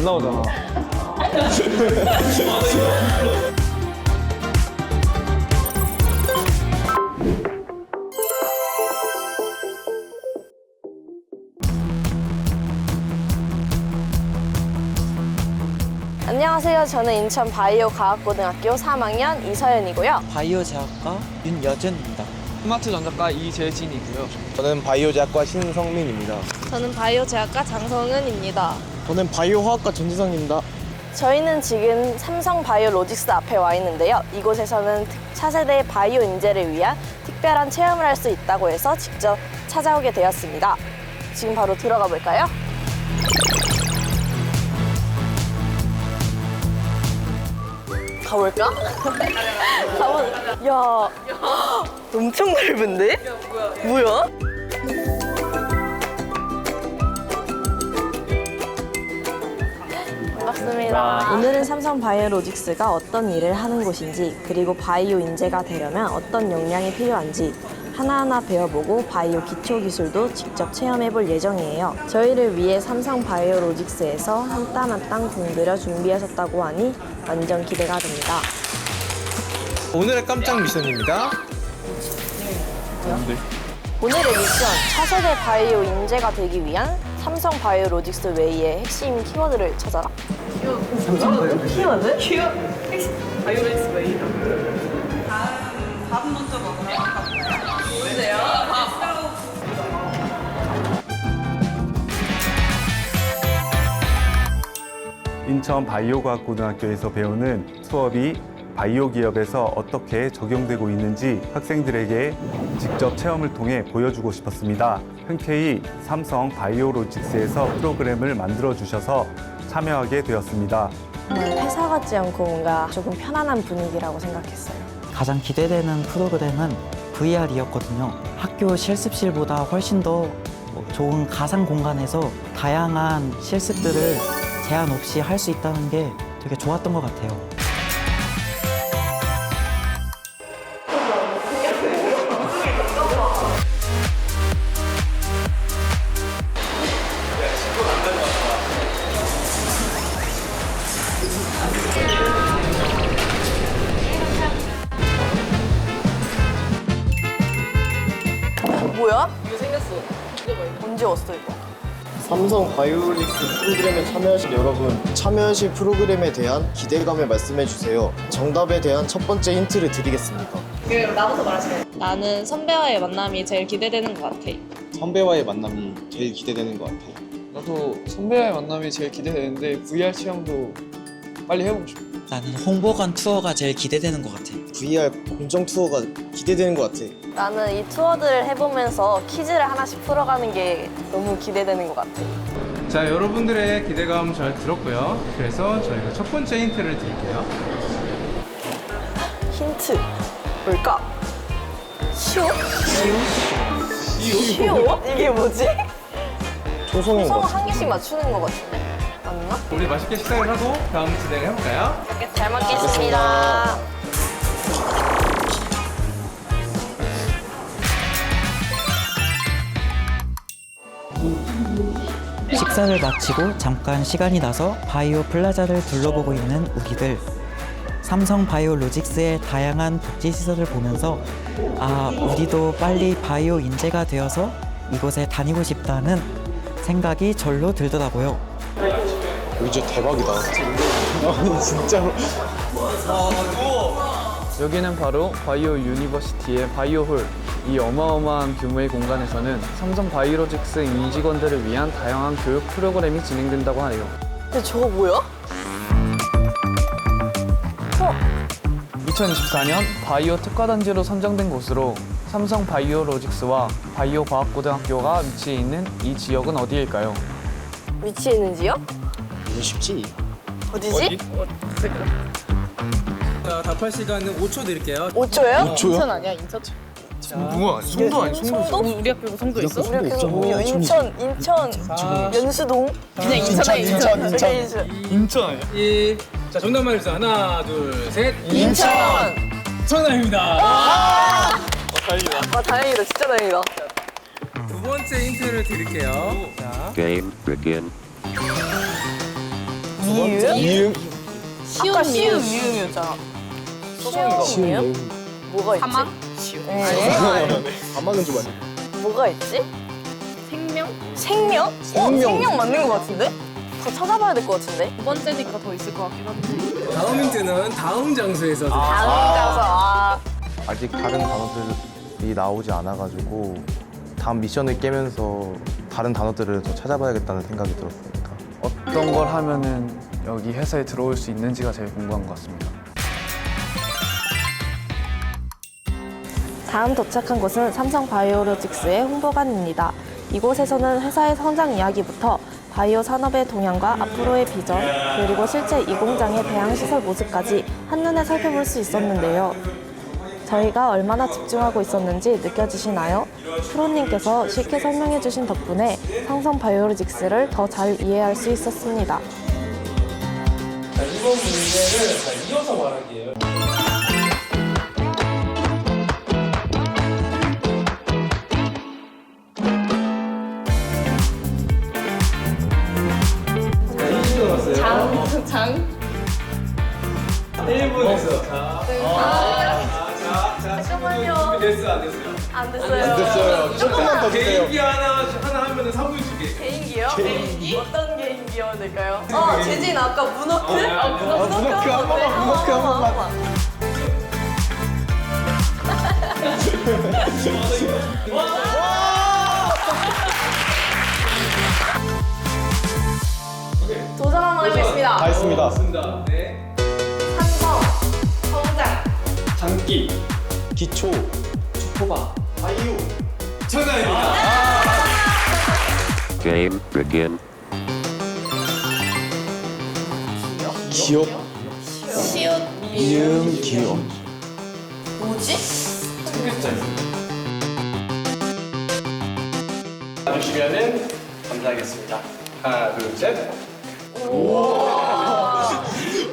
안 나오잖아. 안녕하세요. 저는 인천 바이오 과학고등학교 3학년 이서연이고요. 바이오 제약과 윤여준입니다. 스마트 전자과 이재진이고요. 저는 바이오 제약과 신성민입니다. 저는 바이오 제약과 장성은입니다. 저는 바이오화학과 전지성입니다. 저희는 지금 삼성 바이오 로직스 앞에 와 있는데요. 이곳에서는 차세대 바이오 인재를 위한 특별한 체험을 할 수 있다고 해서 직접 찾아오게 되었습니다. 지금 바로 들어가 볼까요? 가볼까? 가보. 야, 엄청 넓은데? 뭐야? 반갑습니다. 오늘은 삼성 바이오로직스가 어떤 일을 하는 곳인지 그리고 바이오 인재가 되려면 어떤 역량이 필요한지 하나하나 배워보고 바이오 기초 기술도 직접 체험해볼 예정이에요. 저희를 위해 삼성 바이오로직스에서 한 땀 한 땀 공들여 준비하셨다고 하니 완전 기대가 됩니다. 오늘의 깜짝 미션입니다. 오늘의 미션 차세대 바이오 인재가 되기 위한 삼성 바이오로직스 웨이의 핵심 키워드를 찾아라. 키워드? 키워드? 바이오렉스 웨이. 다음 밥 먼저 먹으러 문제요? 인천 바이오과학고등학교에서 배우는 수업이 바이오 기업에서 어떻게 적용되고 있는지 학생들에게 직접 체험을 통해 보여주고 싶었습니다. 흔쾌히 삼성 바이오로직스에서 프로그램을 만들어 주셔서 참여하게 되었습니다. 정말 회사 같지 않고 뭔가 조금 편안한 분위기라고 생각했어요. 가장 기대되는 프로그램은 VR이었거든요. 학교 실습실보다 훨씬 더 좋은 가상 공간에서 다양한 실습들을 제한 없이 할 수 있다는 게 되게 좋았던 것 같아요. 왔어 이거? 삼성 바이오릭스 프로그램에 참여하신 여러분, 참여하실 프로그램에 대한 기대감을 말씀해 주세요. 정답에 대한 첫 번째 힌트를 드리겠습니다. 나는 선배와의 만남이 제일 기대되는 것 같아. 선배와의 만남이 제일 기대되는 것 같아요. 나도 선배와의 만남이 제일 기대되는데 VR 체험도 빨리 해보고 싶어. 나는 홍보관 투어가 제일 기대되는 것 같아. VR 공정 투어가 기대되는 것 같아. 나는 이 투어들을 해보면서 퀴즈를 하나씩 풀어가는 게 너무 기대되는 것 같아. 자, 여러분들의 기대감 잘 들었고요. 그래서 저희가 첫 번째 힌트를 드릴게요. 힌트 뭘까? 시오? 시오? 시오? 이게 뭐지? 초성인 것 성을 같아. 한 개씩 맞추는 거 같은데? 맞나? 우리 맛있게 식사를 하고 다음 진행을 해볼까요? 잘 먹겠습니다. 식사를 마치고 잠깐 시간이 나서 바이오 플라자를 둘러보고 있는 우리들. 삼성 바이오 로직스의 다양한 복지 시설을 보면서 아, 우리도 빨리 바이오 인재가 되어서 이곳에 다니고 싶다는 생각이 절로 들더라고요. 여기 진짜 대박이다. 아니, 진짜로. 여기는 바로 바이오 유니버시티의 바이오홀. 이 어마어마한 규모의 공간에서는 삼성 바이오로직스 임직원들을 위한 다양한 교육 프로그램이 진행된다고 하네요. 근데 저거 뭐야? 2024년 바이오 특화단지로 선정된 곳으로 삼성 바이오로직스와 바이오 과학고등학교가 위치해 있는 이 지역은 어디일까요? 위치해 있는지요? 이거 쉽지? 어디지? 자, 답할 시간은 5초 드릴게요. 5초예요? 인천 아니야 인천? 뭐야? 송도 아니 송도. 우리 학교 성도 있어? 우리 학교 뭐야? 인천, 인천, 연수동. 그냥 인천에 인천. 인천. 인천 아니야? 1. 자, 정답 말해주세요. 하나, 둘, 셋. 인천. 정답입니다. 아, 다행이다. 진짜 다행이다. 두 번째 힌트를 드릴게요. 자, Game begin. 미유? 이음 아까 시우 미음이었잖아. 시우 미음? 뭐가 있지? 사망? 가망은 좀 아니고. 뭐가 있지? 생명? 생명? 어, 생명. 생명 맞는 것 같은데? 더 찾아봐야 될 것 같은데? 두 번째니까 더 있을 것 같긴 한데. 다음 힌트는 다음 장소에서 다음 가서 아. 아직 다른 단어들이 나오지 않아가지고 다음 미션을 깨면서 다른 단어들을 더 찾아봐야겠다는 생각이 들었습니다. 어떤 걸 하면은 여기 회사에 들어올 수 있는지가 제일 궁금한 것 같습니다. 다음 도착한 곳은 삼성 바이오로직스의 홍보관입니다. 이곳에서는 회사의 성장 이야기부터 바이오 산업의 동향과 앞으로의 비전, 그리고 실제 이 공장의 배양 시설 모습까지 한눈에 살펴볼 수 있었는데요. 저희가 얼마나 집중하고 있었는지 느껴지시나요? 프로님께서 쉽게 설명해 주신 덕분에 삼성 바이오로직스를 더 잘 이해할 수 있었습니다. 자, 이번 문제는 자, 이어서 말할게요. 장, 장. 1분에서 자, 자, 자, 잠깐만요. 준비 됐어 안 됐어요? 안 됐어요. 됐어요. 조금만 더 주세요. 개인기 하나 하나 하면은 3분 줄게. 개인기요? 개인기? 어떤 개인기요 될까요? 어, 재진 아까 문워크? 아, 문워크 문워크 한 번만, 문워크 한 번만. 도전 한번 해보겠습니다. 다 했습니다. 맞습니다. 네. 삼성, 성장. 장기. 기초, 초바. 바이오, 정답입니다. Game begin. 기업, 시옷, 이음, 기업. 뭐지? 봐주시면은 감사하겠습니다. 하나, 둘, 셋.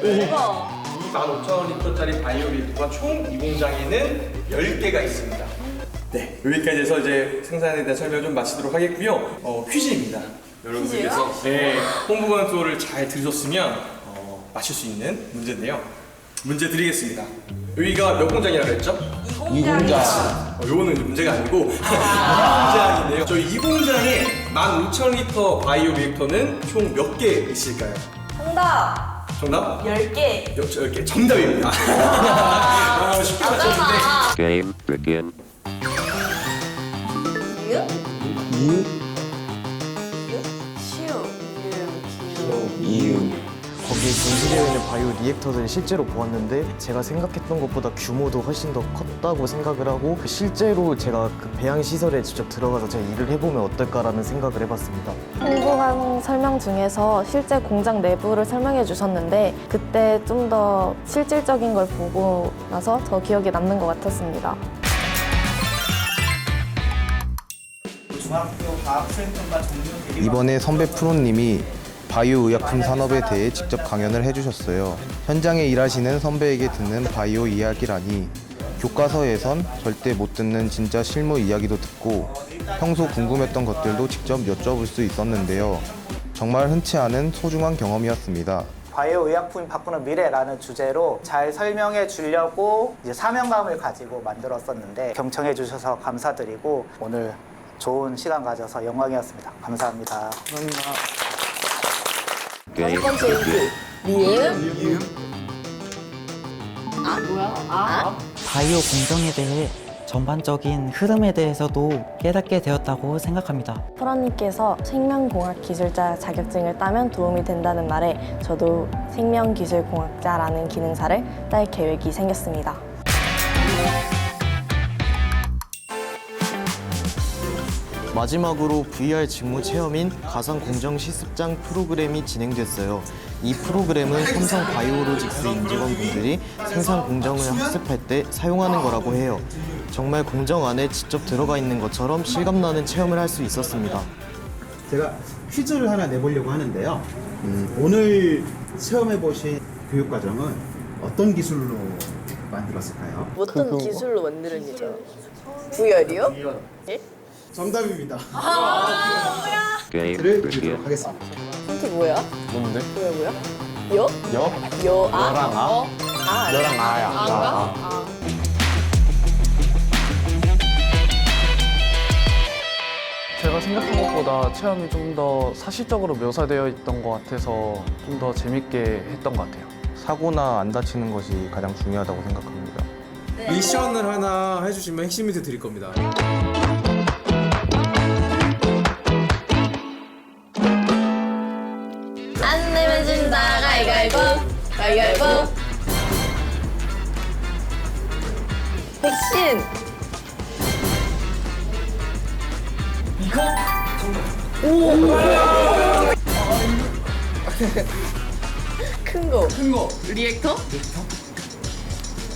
대박. 25,000리터짜리 바이오 리터가 총 이 공장에는 10개가 있습니다. 네, 여기까지 해서 이제 생산에 대한 설명 좀 마치도록 하겠고요. 어, 퀴즈입니다. 여러분들께서 네, 홍보관소를 잘 들으셨으면 어, 마실 수 있는 문제인데요. 문제 드리겠습니다. 여기가 몇 공장이라고 했죠? 이 공장. 어, 요거는 이제 문제가 아니고 이 공장인데요. 저희 이 공장에 15,000리터 바이오 리액터는 총 몇 개 있을까요? 정답. 정답? 10개. 여- 저 이렇게 정답입니다. 아, 쉽게 맞췄는데 Game begin. 이음, 시우. 이응, 이음. 거기 분실되어 있는 바이오 리액터들을 실제로 보았는데 제가 생각했던 것보다 규모도 훨씬 더 컸다고 생각을 하고 그 실제로 제가 그 배양 시설에 직접 들어가서 제가 일을 해보면 어떨까라는 생각을 해봤습니다. 홍보관 설명 중에서 실제 공장 내부를 설명해 주셨는데 그때 좀 더 실질적인 걸 보고 나서 더 기억에 남는 것 같았습니다. 이번에 선배 프로님이 바이오 의약품 산업에 대해 직접 강연을 해주셨어요. 현장에 일하시는 선배에게 듣는 바이오 이야기라니 교과서에선 절대 못 듣는 진짜 실무 이야기도 듣고 평소 궁금했던 것들도 직접 여쭤볼 수 있었는데요. 정말 흔치 않은 소중한 경험이었습니다. 바이오 의약품이 바꾸는 미래라는 주제로 잘 설명해 주려고 이제 사명감을 가지고 만들었었는데 경청해 주셔서 감사드리고 오늘 좋은 시간 가져서 영광이었습니다. 감사합니다. Game 번째 begin. 미음? 아, 뭐야? 아? 바이오 공정에 대해 전반적인 흐름에 대해서도 깨닫게 되었다고 생각합니다. 프로님께서 생명공학 기술자 자격증을 따면 도움이 된다는 말에 저도 생명기술공학자라는 기능사를 딸 계획이 생겼습니다. 마지막으로 VR 직무 체험인 가상 공정 실습장 프로그램이 진행됐어요. 이 프로그램은 삼성 바이오로직스 임직원분들이 생산 공정을 학습할 때 사용하는 거라고 해요. 정말 공정 안에 직접 들어가 있는 것처럼 실감나는 체험을 할 수 있었습니다. 제가 퀴즈를 하나 내보려고 하는데요. 음, 오늘 체험해 보신 교육 과정은 어떤 기술로 만들었을까요? 어떤 기술로 만드는 거죠? VR이요? 정답입니다. Game 를. 드리도록 하겠습니다. 힌트 뭐야? 뭔데? 뭐야 뭐야? 여? 여? 여? 아? 여랑 아? 어? 아 여랑 아야. 아인가? 아, 아. 제가 생각한 것보다 체험이 좀 더 사실적으로 묘사되어 있던 것 같아서 좀 더 재밌게 했던 것 같아요. 사고나 안 다치는 것이 가장 중요하다고 생각합니다. 미션을 하나 해주시면 핵심 힌트 드릴 겁니다. 가위가위보 백신 이거? 큰 거. 큰 거. 리액터?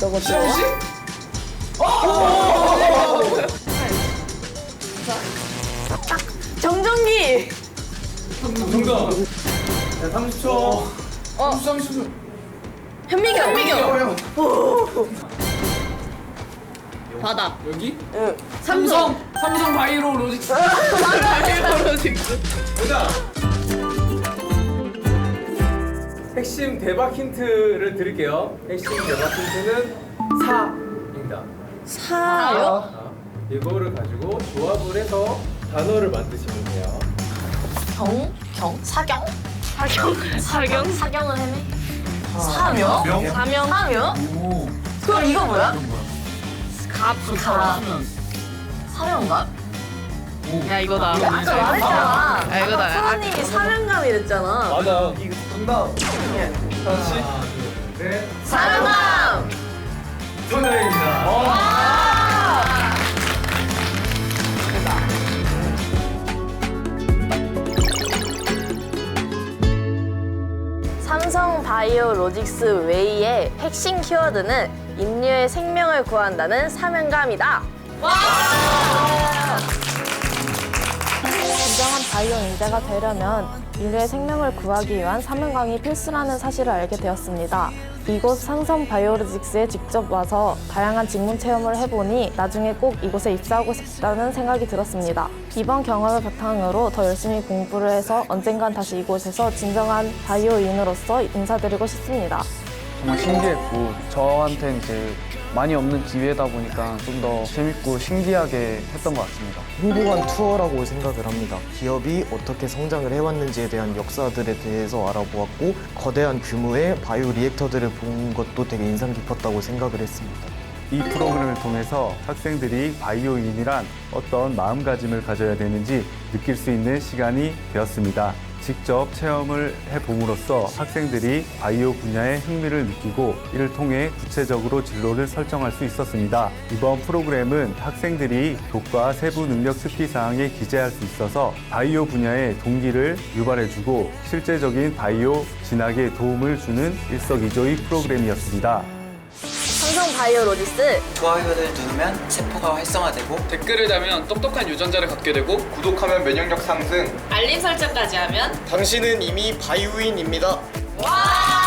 너거 시험 씨? 정전기. 정답. 자, 30초. 어. 30초. 현미경. 현미경. 바다. 여기? 응. 삼성. 삼성 바이로 로직스. 바이오 로직스. 보자. 핵심 대박 힌트를 드릴게요. 핵심 대박 힌트는 사입니다. 사요? 자, 이거를 가지고 조합을 해서 단어를 만드시면 돼요. 경? 경? 사경? 사경. 사경. 사경을 해매? 사명? 명? 사명? 사명? 그럼 이거 뭐야? 갑. 가. 사령갑? 야 이거다. 아까 말했잖아. 아, 이거다. 사장님이 사명감 이랬잖아. 맞아. 이거 정답. 다시. 네. 사명감! 정답입니다. 삼 바이오 로직스 웨이의 핵심 키워드는 인류의 생명을 구한다는 사명감이다. 진정한 바이오 인재가 되려면 인류의 생명을 구하기 위한 사명감이 필수라는 사실을 알게 되었습니다. 이곳 상성 바이오로직스에 직접 와서 다양한 직무 체험을 해보니 나중에 꼭 이곳에 입사하고 싶다는 생각이 들었습니다. 이번 경험을 바탕으로 더 열심히 공부를 해서 언젠간 다시 이곳에서 진정한 바이오인으로서 인사드리고 싶습니다. 정말 신기했고 저한테는 이제 많이 없는 기회다 보니까 좀 더 재밌고 신기하게 했던 것 같습니다. 행복한 투어라고 생각을 합니다. 기업이 어떻게 성장을 해왔는지에 대한 역사들에 대해서 알아보았고 거대한 규모의 바이오 리액터들을 본 것도 되게 인상 깊었다고 생각을 했습니다. 이 프로그램을 통해서 학생들이 바이오인이란 어떤 마음가짐을 가져야 되는지 느낄 수 있는 시간이 되었습니다. 직접 체험을 해봄으로써 학생들이 바이오 분야에 흥미를 느끼고 이를 통해 구체적으로 진로를 설정할 수 있었습니다. 이번 프로그램은 학생들이 교과 세부 능력 특기 사항에 기재할 수 있어서 바이오 분야의 동기를 유발해주고 실제적인 바이오 진학에 도움을 주는 일석이조의 프로그램이었습니다. 삼성 바이오 로직스 좋아요를 누르면 세포가 활성화되고 댓글을 달면 똑똑한 유전자를 갖게 되고 구독하면 면역력 상승. 알림 설정까지 하면 당신은 이미 바이오인입니다. 와!